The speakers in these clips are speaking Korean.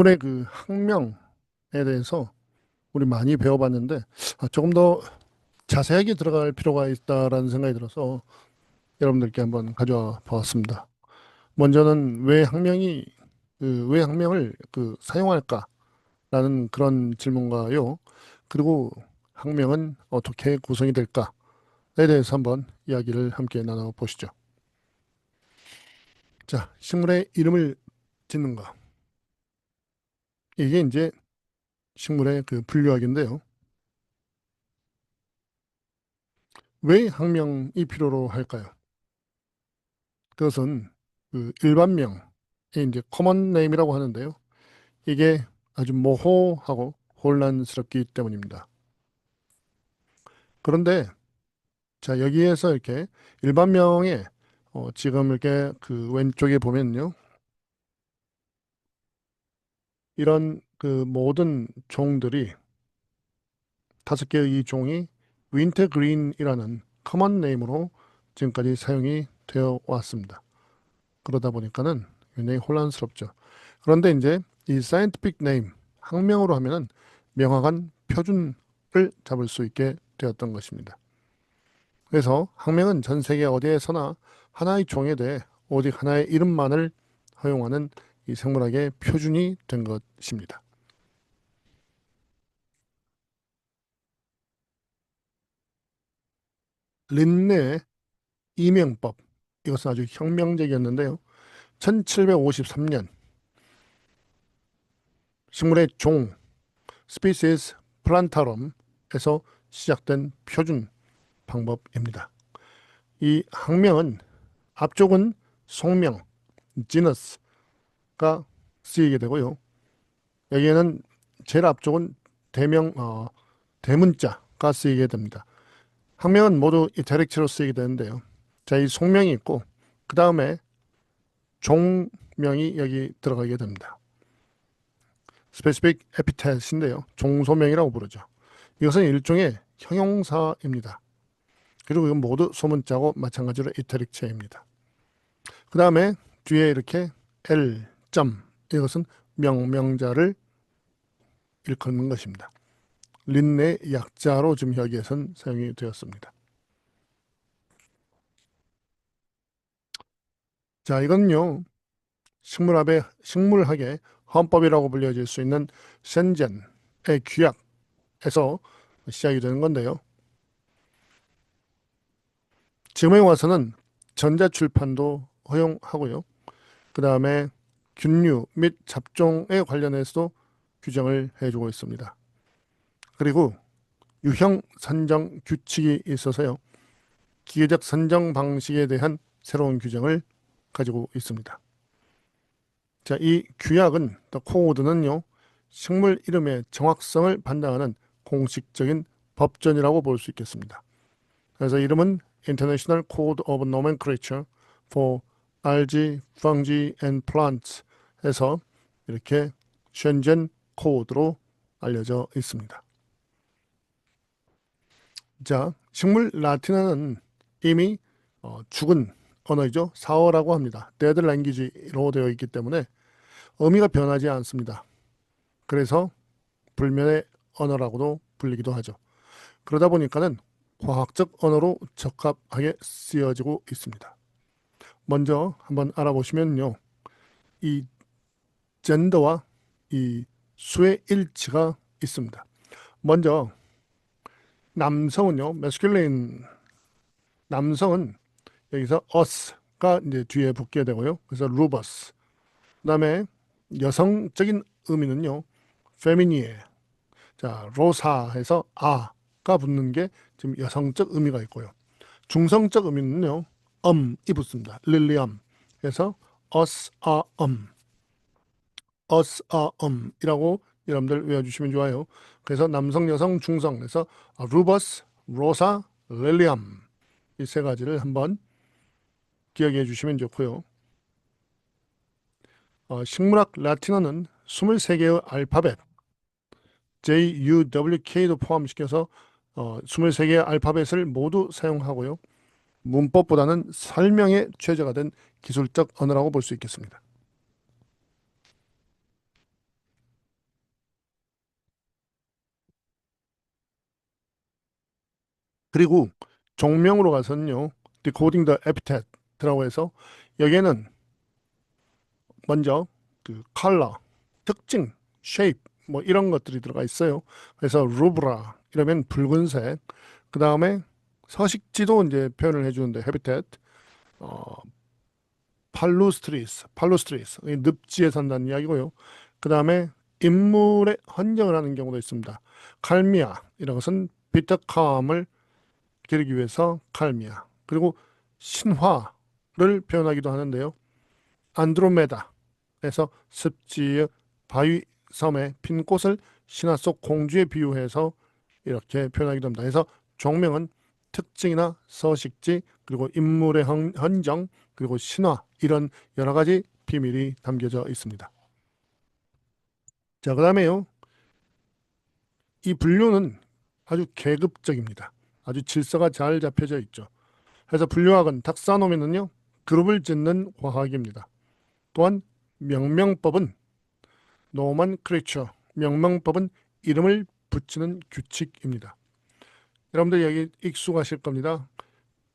식물의 그 학명에 대해서 우리 많이 배워봤는데 아, 조금 더 자세하게 들어갈 필요가 있다라는 생각이 들어서 여러분들께 한번 가져와 보았습니다. 먼저는 왜 학명이 그 왜 학명을 그 사용할까라는 그런 질문과요. 그리고 학명은 어떻게 구성이 될까에 대해서 한번 이야기를 함께 나눠 보시죠. 자, 식물의 이름을 짓는 거. 이게 이제 식물의 그 분류학인데요. 왜 학명이 필요로 할까요? 그것은 그 일반명의 이제 커먼 네임이라고 하는데요. 이게 아주 모호하고 혼란스럽기 때문입니다. 그런데 자 여기에서 이렇게 일반명에 어, 지금 이렇게 그 왼쪽에 보면요. 이런 그 모든 종들이 다섯 개의 이 종이 윈터 그린이라는 커먼 네임으로 지금까지 사용이 되어 왔습니다. 그러다 보니까는 굉장히 혼란스럽죠. 그런데 이제 이 scientific name 학명으로 하면은 명확한 표준을 잡을 수 있게 되었던 것입니다. 그래서 학명은 전 세계 어디에서나 하나의 종에 대해 오직 하나의 이름만을 허용하는 이 생물학의 표준이 된 것입니다. 린네 이명법 이것은 아주 혁명적이었는데요. 1753년 식물의 종 스피시스 플란타럼에서 시작된 표준 방법입니다. 이 학명은 앞쪽은 속명 지너스 가 쓰이게 되고요. 여기에는 제일 앞쪽은 대명 어, 대문자가 쓰이게 됩니다. 학명은 모두 이태릭체로 쓰이게 되는데요. 자, 이 속명이 있고 그 다음에 종명이 여기 들어가게 됩니다. specific epithet인데요. 종소명이라고 부르죠. 이것은 일종의 형용사입니다. 그리고 이건 모두 소문자고 마찬가지로 이태릭체입니다. 그 다음에 뒤에 이렇게 L 점 이것은 명명자를 일컫는 것입니다. 린네 약자로 지금 여기에선 사용이 되었습니다. 자, 이건요. 식물학의 식물학의 헌법이라고 불려질 수 있는 센젠의 규약에서 시작이 되는 건데요. 지금에 와서는 전자출판도 허용하고요. 그 다음에 균류 및 잡종에 관련해서도 규정을 해주고 있습니다. 그리고 유형 선정 규칙이 있어서요. 기계적 선정 방식에 대한 새로운 규정을 가지고 있습니다. 자, 이 규약은 또 코드는요. 식물 이름의 정확성을 판단하는 공식적인 법전이라고 볼 수 있겠습니다. 그래서 이름은 International Code of Nomenclature for Algae, Fungi and Plants 해서 이렇게 쉔젠 코드로 알려져 있습니다. 자, 식물 라틴어는 이미 어, 죽은 언어이죠. 사어라고 합니다. 데드 랭귀지로 되어 있기 때문에 의미가 변하지 않습니다. 그래서 불면의 언어라고도 불리기도 하죠. 그러다 보니까는 과학적 언어로 적합하게 쓰여지고 있습니다. 먼저 한번 알아보시면요. 이 젠더와 이 수의 일치가 있습니다. 먼저 남성은요. 메스큘린 남성은 여기서 us가 이제 뒤에 붙게 되고요. 그래서 루버스. 그다음에 여성적인 의미는요. 페미니에. 자, 로사해서 아가 붙는 게 지금 여성적 의미가 있고요. 중성적 의미는요. 음이 붙습니다. 릴리엄. 그래서 us a um. Us a um이라고 여러분들 외워주시면 좋아요. 그래서 남성, 여성, 중성. 그래서 루버스, 로사, 릴리엄 이 세 가지를 한번 기억해 주시면 좋고요. 어, 식물학 라틴어는 23개의 알파벳 J, U, W, K도 포함시켜서 어, 23개의 알파벳을 모두 사용하고요. 문법보다는 설명에 최저가 된 기술적 언어라고 볼 수 있겠습니다. 그리고 종명으로 가서는요. decoding the epithet라고 해서 여기에는 먼저 그 컬러, 특징, shape 뭐 이런 것들이 들어가 있어요. 그래서 rubra 이러면 붉은색. 그 다음에 서식지도 이제 표현을 해주는데 habitat, 어, 팔루스트리스, 팔루스트리스 늪지에 산다는 이야기고요. 그 다음에 인물의 헌정을 하는 경우도 있습니다. 칼미아 이런 것은 비터캄을 기르기 위해서 칼미아 그리고 신화를 표현하기도 하는데요. 안드로메다에서 습지의 바위 섬에 핀 꽃을 신화 속 공주에 비유해서 이렇게 표현하기도 합니다. 그래서 종명은 특징이나 서식지 그리고 인물의 헌- 헌정 그리고 신화 이런 여러 가지 비밀이 담겨져 있습니다. 자, 그 다음에요. 이 분류는 아주 계급적입니다. 아주 질서가 잘 잡혀져 있죠. 그래서 분류학은 탁사노미는요 그룹을 짓는 과학입니다. 또한 명명법은 노먼 크리처 명명법은 이름을 붙이는 규칙입니다. 여러분들 여기 익숙하실 겁니다.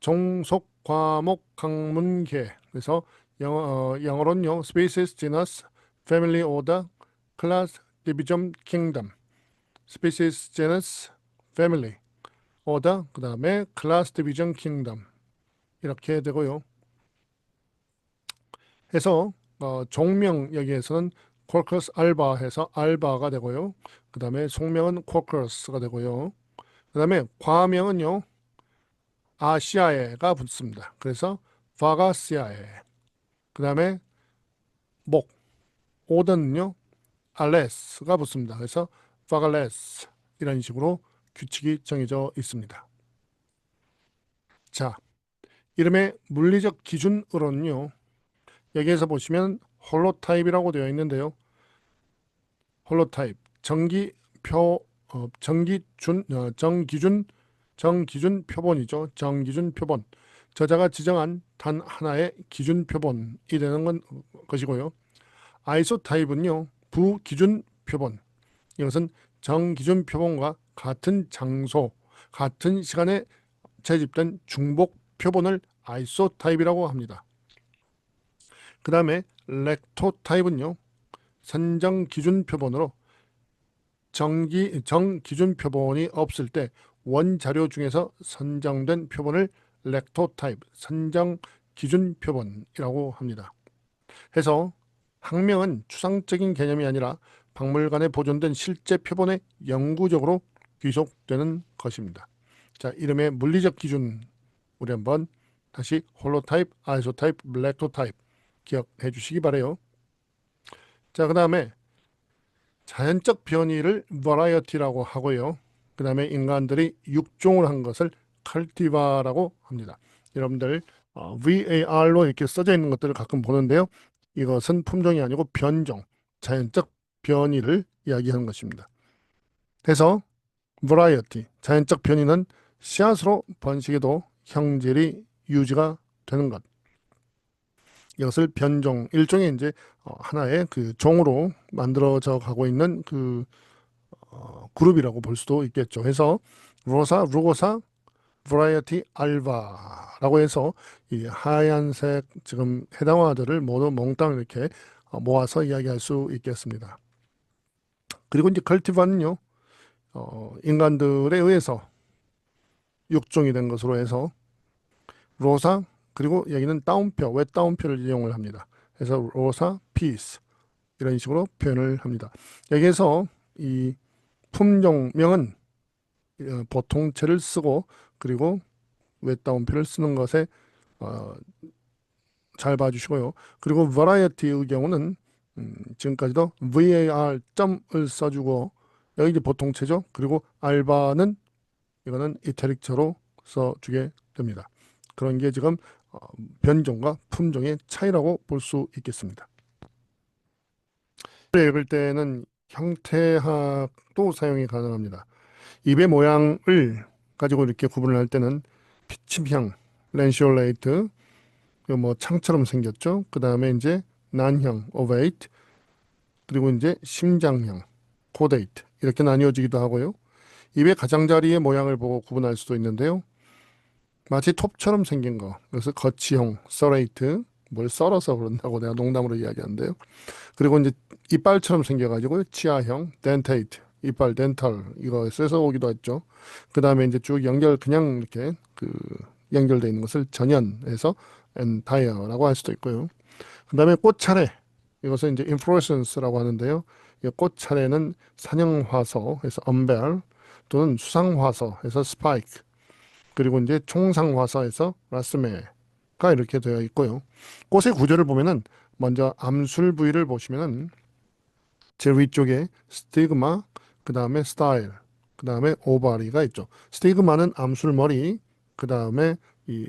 종속 과목 강문계 그래서 영어, 어, 영어로는요 species, genus, family, order, class, division, kingdom species, genus, family, order 그 다음에 class, division, kingdom 이렇게 되고요. 해서 어, 종명 여기에서는 쿼커스 알바 해서 알바가 되고요. 그 다음에 속명은 쿼커스가 되고요. 그 다음에 과명은요. 아시아에가 붙습니다. 그래서 파가시아에. 그 다음에 목, 오던은요. 알레스가 붙습니다. 그래서 파갈레스 이런 식으로 규칙이 정해져 있습니다. 자, 이름의 물리적 기준으로는요. 여기에서 보시면 홀로타입이라고 되어 있는데요. 홀로타입 정기표 어, 정기준 어, 정기준 정기준 표본이죠. 정기준 표본 저자가 지정한 단 하나의 기준 표본이 되는 건 것이고요. 아이소타입은요 부기준 표본 이것은 정기준 표본과 같은 장소 같은 시간에 채집된 중복 표본을 아이소타입이라고 합니다. 그 다음에 렉토타입은요 선정 기준 표본으로 정기 정 기준 표본이 없을 때 원자료 중에서 선정된 표본을 렉토타입 선정 기준 표본이라고 합니다. 해서 학명은 추상적인 개념이 아니라 박물관에 보존된 실제 표본에 영구적으로 귀속되는 것입니다. 자, 이름의 물리적 기준 우리 한번 다시 홀로타입, 아이소타입, 렉토타입 기억해 주시기 바래요. 자, 그 다음에 자연적 변이를 버라이어티라고 하고요. 그 다음에 인간들이 육종을 한 것을 칼티바라고 합니다. 여러분들 어, VAR로 이렇게 써져 있는 것들을 가끔 보는데요. 이것은 품종이 아니고 변종, 자연적 변이를 이야기하는 것입니다. 그래서 버라이어티, 자연적 변이는 씨앗으로 번식에도 형질이 유지가 되는 것. 이것을 변종, 일종의 이제 어, 하나의 그 종으로 만들어져 가고 있는 그 어, 그룹이라고 볼 수도 있겠죠. 그래서 로사, 루고사, 브라이어티 알바라고 해서 이 하얀색 지금 해당 화들을 모두 몽땅 이렇게 어, 모아서 이야기할 수 있겠습니다. 그리고 이제 컬티바는요, 어, 인간들에 의해서 육종이 된 것으로 해서 로사 그리고 여기는 따옴표, 왜 따옴표를 이용을 합니다. 그래서 로사, 피스 이런 식으로 표현을 합니다. 여기에서 이 품종명은 어, 보통체를 쓰고 그리고 외따옴표를 쓰는 것에 어, 잘 봐주시고요. 그리고 variety의 경우는 음, 지금까지도 var 점을 써주고 여기 이제 보통체죠. 그리고 알바는 이거는 이태릭처로 써주게 됩니다. 그런 게 지금 어, 변종과 품종의 차이라고 볼 수 있겠습니다. 읽을 때는 형태학도 사용이 가능합니다. 입의 모양을 가지고 이렇게 구분을 할 때는 피침형, 렌시올레이트, 뭐 창처럼 생겼죠. 그 다음에 이제 난형, 오베이트, 그리고 이제 심장형, 코데이트 이렇게 나뉘어지기도 하고요. 입의 가장자리의 모양을 보고 구분할 수도 있는데요. 마치 톱처럼 생긴 거. 그래서 거치형, 서레이트, 뭘 썰어서 그런다고 내가 농담으로 이야기하는데요. 그리고 이제 이빨처럼 생겨가지고 치아형, 덴테이트, 이빨 덴탈 이거 써서 오기도 했죠. 그 다음에 이제 쭉 연결 그냥 이렇게 그 연결돼 있는 것을 전연해서 엔타이어라고 할 수도 있고요. 그 다음에 꽃차례 이것은 이제 인플로레센스라고 하는데요. 이 꽃차례는 산형화서에서 언벨 또는 수상화서에서 스파이크 그리고 이제 총상화서에서 라스메가 이렇게 되어 있고요. 꽃의 구조를 보면은 먼저 암술 부위를 보시면은 제일 위쪽에 스티그마, 그 다음에 스타일, 그 다음에 오바리가 있죠. 스티그마는 암술 머리, 그 다음에 이,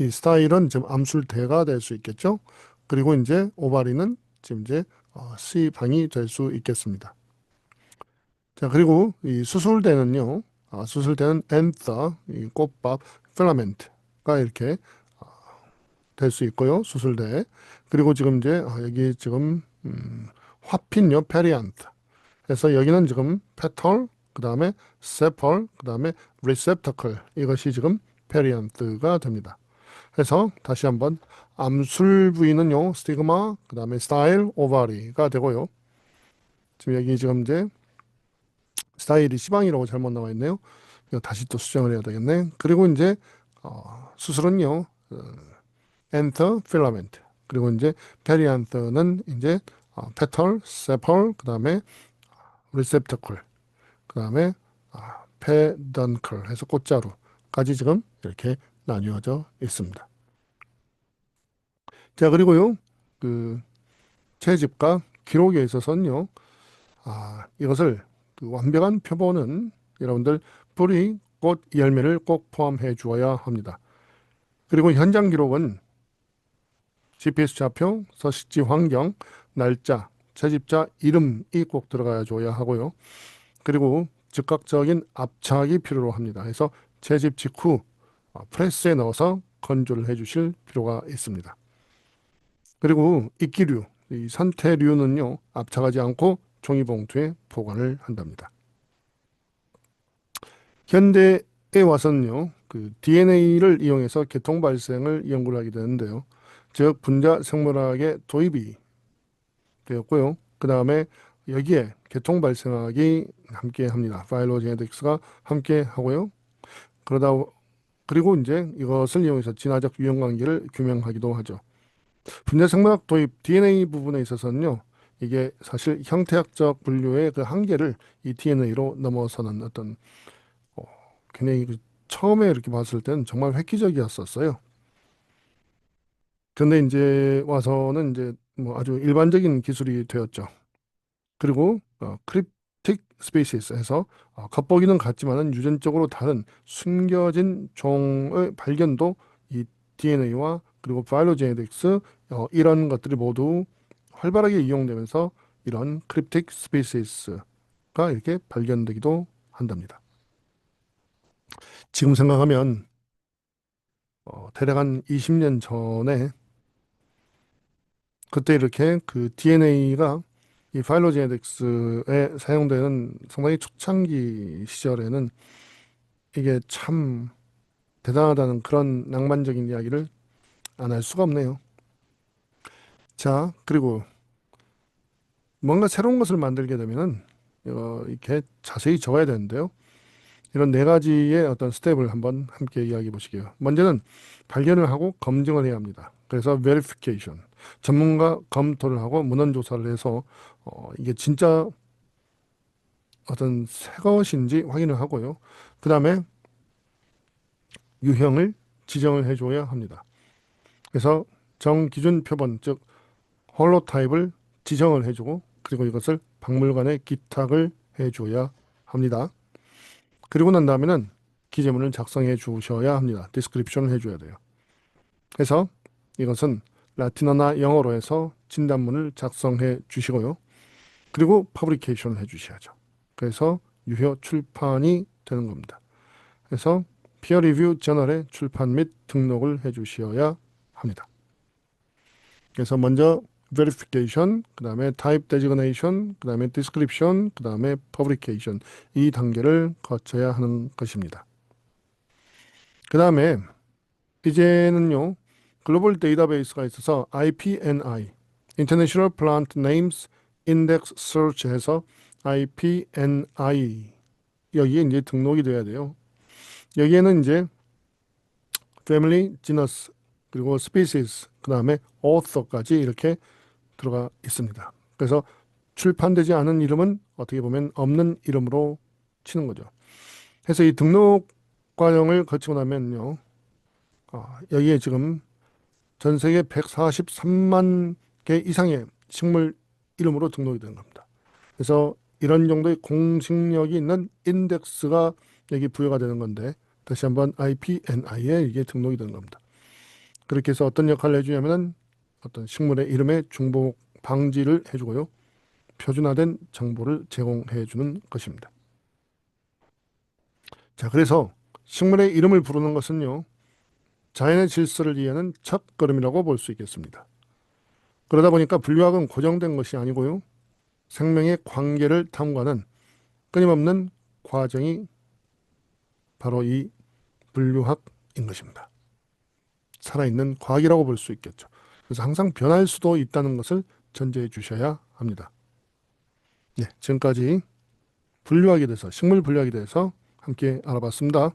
이 스타일은 지금 암술대가 될 수 있겠죠. 그리고 이제 오바리는 지금 이제 어, C방이 될 수 있겠습니다. 자, 그리고 이 수술대는요, 아, 수술대는 엔터, 이 꽃밥, 필라멘트가 이렇게 될수 있고요. 수술대. 그리고 지금 이제 아, 여기 지금 음, 화핀요, 페리안트. 그래서 여기는 지금 페털, 그 다음에 세펄, 그 다음에 리셉터클 이것이 지금 페리안트가 됩니다. 그래서 다시 한번 암술 부위는요 스티그마, 그 다음에 스타일, 오바리가 되고요. 지금 여기 지금 이제 스타일이 시방이라고 잘못 나와 있네요. 다시 또 수정을 해야 되겠네. 그리고 이제 어, 수술은요 어, 엔터 필라멘트 그리고 이제 페리안트는 이제 어, 페털, 세펄, 그 다음에 리셉터클, 그 다음에 아, 페던클 해서 꽃자루까지 지금 이렇게 나뉘어져 있습니다. 자 그리고요 그 채집과 기록에 있어서는요 아 이것을 그 완벽한 표본은 여러분들 뿌리, 꽃, 열매를 꼭 포함해 주어야 합니다. 그리고 현장 기록은 GPS 좌표, 서식지 환경, 날짜, 채집자 이름이 꼭 들어가야 줘야 하고요. 그리고 즉각적인 압착이 필요로 합니다. 그래서 채집 직후 어, 프레스에 넣어서 건조를 해 주실 필요가 있습니다. 그리고 이끼류, 이 선태류는요, 압착하지 않고 종이봉투에 보관을 한답니다. 현대에 와서는요, 그 DNA를 이용해서 계통 발생을 연구를 하게 되는데요. 즉 분자 생물학의 도입이 되었고요. 그 다음에 여기에 계통 발생학이 함께 합니다. 파일로제네틱스가 함께 하고요. 그러다 그리고 이제 이것을 이용해서 진화적 유형 관계를 규명하기도 하죠. 분자 생물학 도입 DNA 부분에 있어서는요. 이게 사실 형태학적 분류의 그 한계를 이 DNA로 넘어서는 어떤 어, 굉장히 그 처음에 이렇게 봤을 때는 정말 획기적이었었어요. 근데 이제 와서는 이제 뭐 아주 일반적인 기술이 되었죠. 그리고 어, 크립틱 스페이시스에서 어, 겉보기는 같지만은 유전적으로 다른 숨겨진 종의 발견도 이 DNA와 그리고 파일로제네틱스 어, 이런 것들이 모두 활발하게 이용되면서 이런 크립틱 스페이시스가 이렇게 발견되기도 한답니다. 지금 생각하면 어, 대략 한 20년 전에 그때 이렇게 그 DNA가 이 파일로제네틱스에 사용되는 상당히 초창기 시절에는 이게 참 대단하다는 그런 낭만적인 이야기를 안 할 수가 없네요. 자, 그리고 뭔가 새로운 것을 만들게 되면은 어, 이렇게 자세히 적어야 되는데요. 이런 네 가지의 어떤 스텝을 한번 함께 이야기해 보시게요. 먼저는 발견을 하고 검증을 해야 합니다. 그래서 verification. 전문가 검토를 하고 문헌 조사를 해서 어, 이게 진짜 어떤 새 것인지 확인을 하고요. 그 다음에 유형을 지정을 해줘야 합니다. 그래서 정기준 표본 즉 홀로타입을 지정을 해주고 그리고 이것을 박물관에 기탁을 해줘야 합니다. 그리고 난 다음에는 기재문을 작성해 주셔야 합니다. 디스크립션을 해줘야 돼요. 그래서 이것은 라틴어나 영어로 해서 진단문을 작성해 주시고요. 그리고 퍼블리케이션을 해 주셔야죠. 그래서 유효 출판이 되는 겁니다. 그래서 피어 리뷰 저널에 출판 및 등록을 해 주셔야 합니다. 그래서 먼저 verification, 그 다음에 type designation, 그 다음에 description, 그 다음에 publication 이 단계를 거쳐야 하는 것입니다. 그 다음에 이제는요 글로벌 데이터베이스가 있어서 IPNI International Plant Names Index Search해서 IPNI 여기에 이제 등록이 돼야 돼요. 여기에는 이제 family, genus 그리고 species 그 다음에 author까지 이렇게 들어가 있습니다. 그래서 출판되지 않은 이름은 어떻게 보면 없는 이름으로 치는 거죠. 그래서 이 등록 과정을 거치고 나면요, 아, 여기에 지금 전 세계 143만 개 이상의 식물 이름으로 등록이 되는 겁니다. 그래서 이런 정도의 공식력이 있는 인덱스가 여기 부여가 되는 건데 다시 한번 IPNI에 이게 등록이 되는 겁니다. 그렇게 해서 어떤 역할을 해주냐면은 어떤 식물의 이름의 중복 방지를 해주고요. 표준화된 정보를 제공해 주는 것입니다. 자, 그래서 식물의 이름을 부르는 것은요. 자연의 질서를 이해하는 첫 걸음이라고 볼 수 있겠습니다. 그러다 보니까 분류학은 고정된 것이 아니고요. 생명의 관계를 탐구하는 끊임없는 과정이 바로 이 분류학인 것입니다. 살아있는 과학이라고 볼 수 있겠죠. 그래서 항상 변할 수도 있다는 것을 전제해 주셔야 합니다. 네, 지금까지 분류학에 대해서 식물 분류학에 대해서 함께 알아봤습니다.